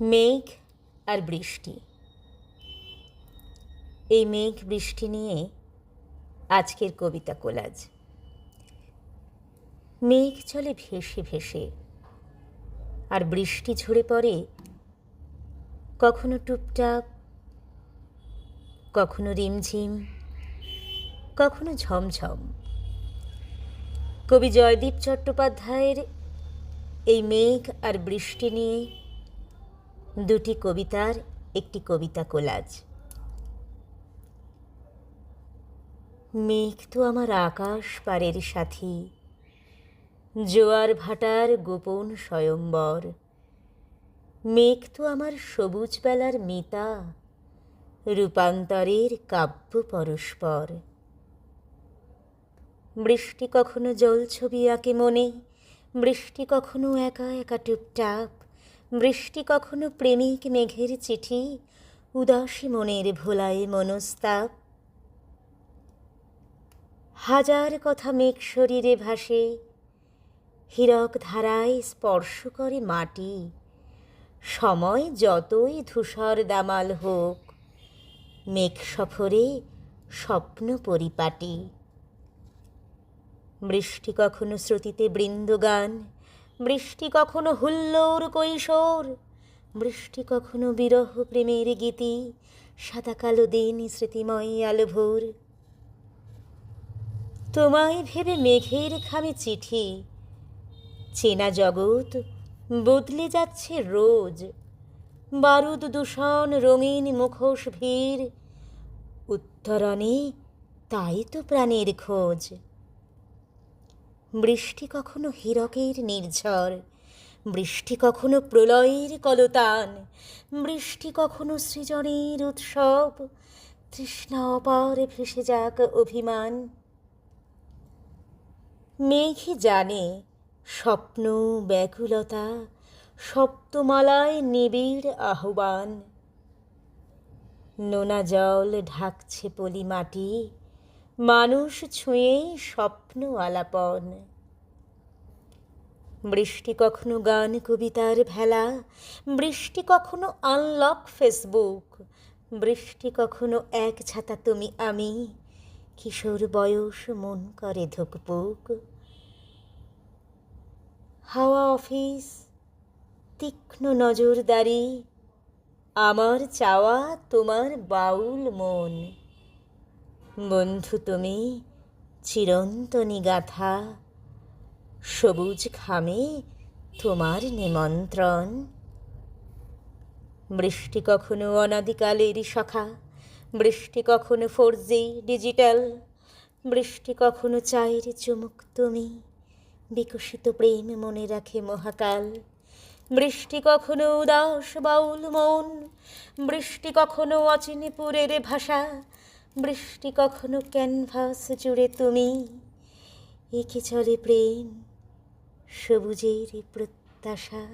মেঘ আর বৃষ্টি। এই মেঘ বৃষ্টি নিয়ে আজকের কবিতা কোলাজ। মেঘ চলে ভেসে ভেসে আর বৃষ্টি ঝরে পড়ে, কখনো টুপটাপ, কখনো রিমঝিম, কখনো ঝমঝম। কবি জয়দীপ চট্টোপাধ্যায়ের এই মেঘ আর বৃষ্টি নিয়ে দুটি কবিতার একটি কবিতা কোলাজ। মেঘ তো আমার আকাশ পারের সাথী, জোয়ার ভাটার গোপন স্বয়ম্বর। মেঘ তো আমার সবুজ বেলার মিতা, রূপান্তরের কাব্য পরস্পর। বৃষ্টি কখনো জল ছবি আঁকে মনে, বৃষ্টি কখনো একা একা টুপটাপ বৃষ্টি কখনো প্রেমিক মেঘের চিঠি? উদাসী মনের ভোলায় মনস্তাপ। হাজার কথা মেঘ শরীরে ভাসে, হীরক ধারায় স্পর্শ করে মাটি। সময় যতই ধূসর দামাল হোক, মেঘ সফরে স্বপ্ন পরিপাটি। বৃষ্টি কখনো শ্রুতিতে বৃন্দগান বৃষ্টি কখনো হুল্লোর কৈশোর বৃষ্টি কখনো বিরহ প্রেমের গীতি, সাদা কালো দিন স্মৃতিময় আলো ভোর তোমায় ভেবে মেঘের খামে চিঠি, চেনা জগৎ বদলে যাচ্ছে রোজ। বারুদ দূষণ, রঙিন মুখোশ ভিড়, উত্তরণে তাই তো প্রাণের খোঁজ। বৃষ্টি কখনো হীরকের নির্ঝর, বৃষ্টি কখনো প্রলয়ের কলতান, বৃষ্টি কখনো সৃজনের উৎসব, তৃষ্ণা অপার ভেসে যাক অভিমান। মেঘই জানে স্বপ্ন ব্যাকুলতা, সপ্তমালায় নিবিড় আহ্বান। নোনা জল ঢাকছে পলি মাটি মানুষ ছুঁয়ে স্বপ্ন আলাপন। বৃষ্টি কখনো গান, কবিতার ভেলা। বৃষ্টি কখনো আনলক ফেসবুক বৃষ্টি কখনো এক ছাতা তুমি, আমি। কিশোর বয়স মন করে ধুকপুক। হাওয়া অফিস, তীক্ষ্ণ নজরদারি। আমার চাওয়া তোমার বাউল মন। বন্ধু তুমি, চিরন্তনী গাথা, সবুজ খামে তোমার নিমন্ত্রণ। বৃষ্টি কখনো অনাদিকালের সখা বৃষ্টি কখনো ফোর জি ডিজিটাল, বৃষ্টি কখনো চায়ের চুমুক তুমি, বিকশিত প্রেম মনে রাখে মহাকাল। বৃষ্টি কখনো উদাস বাউল মন, বৃষ্টি কখনো অচিনিপুরের ভাষা বৃষ্টি কখনো ক্যানভাস জুড়ে তুমি। একে চলে প্রেম? সবুজের প্রত্যাশা।